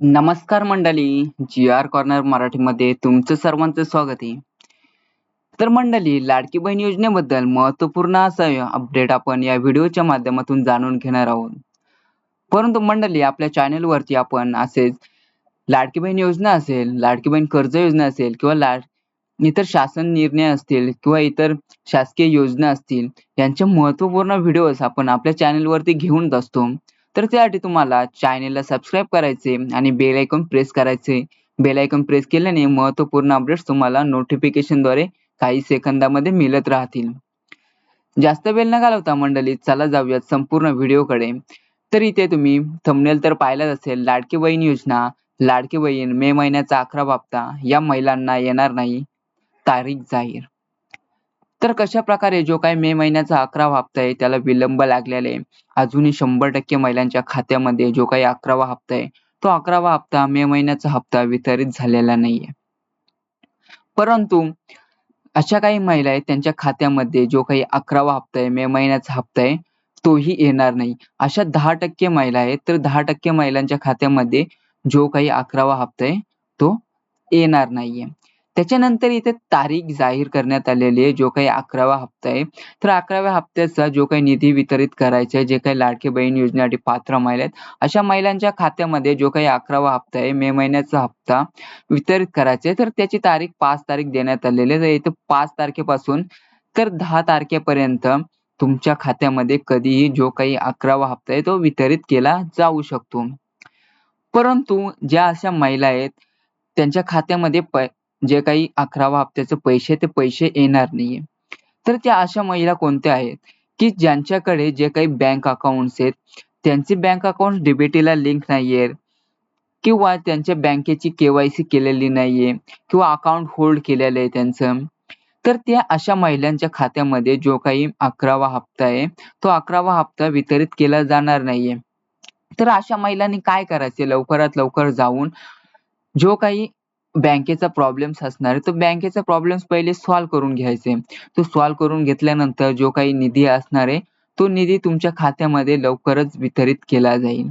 नमस्कार मंडळी जी R corner मराठीमध्ये तुमचं सर्वांचं स्वागत आहे. तर मंडळी लाडकी बहीण योजनेबद्दल महत्त्वपूर्ण असं अपडेट आपण या व्हिडिओच्या माध्यमातून जाणून घेणार आहोत. परंतु मंडळी आपल्या चॅनेलवरती आपण असेच लाडकी बहीण योजना असेल लाडकी बहीण कर्ज योजना असेल किंवा लाड इतर शासन निर्णय असतील किंवा इतर शासकीय योजना असतील यांचे महत्त्वपूर्ण व्हिडिओज आपण आपल्या चॅनेलवरती घेऊन असतो. तर त्यासाठी तुम्हाला चॅनेलला सबस्क्राईब करायचे आणि बेल आयकॉन प्रेस करायचे. बेल आयकॉन प्रेस केल्याने महत्त्वपूर्ण अपडेट्स तुम्हाला नोटिफिकेशनद्वारे काही सेकंदामध्ये मिळत राहतील. जास्त वेळ न घालवता मंडळी चला जाऊयात संपूर्ण व्हिडिओकडे. तर इथे तुम्ही थंबनेल तर पाहिलाच असेल लाडकी बहीण योजना लाडकी बहीण मे महिन्याचा अकरा बाप्ता या महिलांना येणार नाही. तारीख जाहीर. तर कशा प्रकारे जो काही मे महिन्याचा अकरावा हप्ता आहे त्याला विलंब लागलेला आहे अजूनही शंभर टक्के महिलांच्या खात्यामध्ये जो काही अकरावा हप्ता आहे तो अकरावा हप्ता मे महिन्याचा हप्ता वितरित झालेला नाहीये. परंतु अशा काही महिला आहेत त्यांच्या खात्यामध्ये जो काही अकरावा हप्ता आहे मे महिन्याचा हप्ता आहे तोही येणार नाही. अशा दहा टक्के महिला आहेत तर दहा टक्के महिलांच्या खात्यामध्ये जो काही अकरावा हप्ता आहे तो येणार नाहीये. त्याच्यानंतर इथे तारीख जाहीर करण्यात आलेली आहे. जो काही अकरावा हप्ता आहे. तर अकराव्या हप्त्याचा जो काही निधी वितरित करायचा आहे जे काही लाडकी बहीण योजनेसाठी पात्र महिला आहेत अशा महिलांच्या खात्यामध्ये जो काही अकरावा हप्ता आहे मे महिन्याचा हप्ता वितरित करायचा आहे. तर त्याची तारीख पाच तारीख देण्यात आलेली आहे. तर इथे पाच तारखेपासून तर दहा तारखेपर्यंत तुमच्या खात्यामध्ये कधीही जो काही अकरावा हप्ता आहे तो वितरित केला जाऊ शकतो. परंतु ज्या अशा महिला आहेत त्यांच्या खात्यामध्ये जे काही अकरावा हप्त्याचे पैसे ते पैसे येणार नाहीये. तर त्या अशा महिला कोणत्या आहेत? की ज्यांच्याकडे जे काही बँक अकाउंट्स आहेत त्यांचे बँक अकाउंट डीबीटीला लिंक नाहीये किंवा त्यांच्या बँकेची केवायसी केलेली नाहीये किंवा अकाउंट होल्ड केलेलं आहे त्यांचं. तर त्या अशा महिलांच्या खात्यामध्ये जो काही अकरावा हप्ता आहे तो अकरावा हप्ता वितरित केला जाणार नाहीये. तर अशा महिलांनी काय करायचे? लवकरात लवकर जाऊन जो काही बँकेचा प्रॉब्लेम्स असणार. आहे तो बँकेचा प्रॉब्लेम्स पहिले सॉल्व्ह करून घ्यायचे. तो सॉल्व्ह करून घेतल्यानंतर जो काही निधी असणार आहे तो निधी तुमच्या खात्यामध्ये लवकरच वितरित केला जाईल.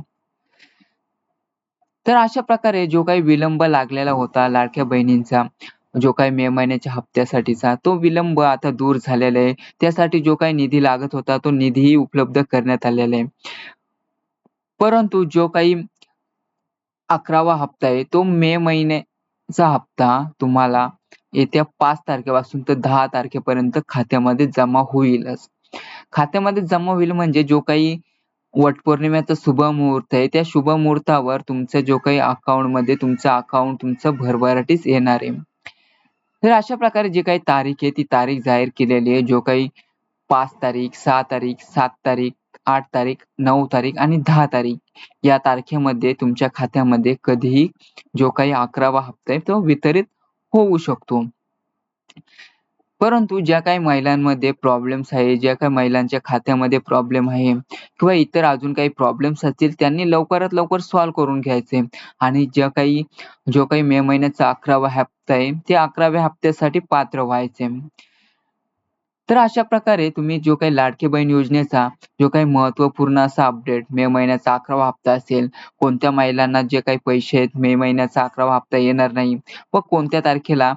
तर अशा प्रकारे जो काही विलंब लागलेला होता लाडक्या बहिणींचा जो काही मे महिन्याच्या हप्त्यासाठीचा तो विलंब आता दूर झालेला आहे. त्यासाठी जो काही निधी लागत होता तो निधीही उपलब्ध करण्यात आलेला आहे. परंतु जो काही अकरावा हप्ता आहे तो मे महिने चा हप्ता तुम्हाला येत्या पाच तारखेपासून तर दहा तारखेपर्यंत खात्यामध्ये जमा होईलच. खात्यामध्ये जमा होईल म्हणजे जो काही वटपौर्णिमेचा शुभ मुहूर्त आहे त्या शुभ मुहूर्तावर तुमचं जो काही अकाउंटमध्ये तुमचं अकाउंट तुमचं भरभराटीस येणार आहे. तर अशा प्रकारे जी काही तारीख आहे ती तारीख जाहीर केलेली आहे जो काही पाच तारीख, सहा तारीख, सात तारीख आठ तारीख, नऊ तारीख आणि दहा तारीख या तारखेमध्ये तुमच्या खात्यामध्ये कधीही जो काही अकरावा हप्ता आहे तो वितरित होऊ शकतो. परंतु ज्या काही महिलांमध्ये प्रॉब्लेम्स आहे, ज्या काही महिलांच्या खात्यामध्ये प्रॉब्लेम आहे किंवा इतर अजून काही प्रॉब्लेम्स असतील त्यांनी लवकरात लवकर सॉल्व करून घ्यायचे आणि ज्या काही जो काही मे महिन्याचा अकरावा हप्ता आहे, ते अकराव्या हप्त्यासाठी पात्र व्हायचे. तर अशा प्रकारे तुम्ही जो काही लाडकी बहीण योजनेचा जो काही महत्त्वपूर्ण असा अपडेट मे महिन्याचा अकरावा हप्ता असेल, कोणत्या महिलांना जे काही पैसे आहेत मे महिन्याचा अकरावा हप्ता येणार नाही व कोणत्या तारखेला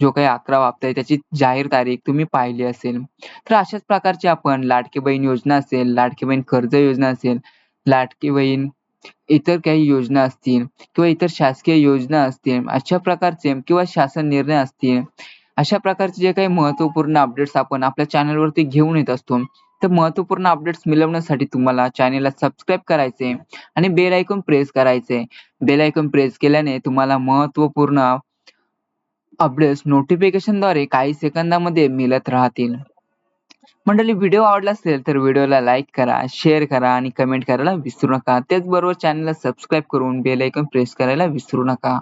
जो काही अकरावा हप्ता आहे त्याची जाहीर तारीख तुम्ही पाहिली असेल. तर अशाच प्रकारची आपण लाडकी बहीण योजना असेल, लाडकी बहीण कर्ज योजना असेल, लाडकी बहीण इतर काही योजना असतील किंवा इतर शासकीय योजना असतील अशा प्रकारचे किंवा शासन निर्णय असतील अशा प्रकारचे जे काही महत्त्वपूर्ण अपडेट्स आपण आपल्या चॅनलवरती घेऊन येत असतो. तर महत्त्वपूर्ण अपडेट्स मिळवण्यासाठी तुम्हाला चॅनेलला सबस्क्राईब करायचे आणि बेल आयकॉन प्रेस करायचे. बेल आयकॉन प्रेस केल्याने तुम्हाला महत्त्वपूर्ण अपडेट्स नोटिफिकेशनद्वारे काही सेकंदामध्ये मिळत राहतील. मंडळी व्हिडिओ आवडला असेल तर व्हिडिओला लाईक करा, शेअर करा आणि कमेंट करायला विसरू नका. त्याचबरोबर चॅनलला सबस्क्राईब करून बेल आयकॉन प्रेस करायला विसरू नका.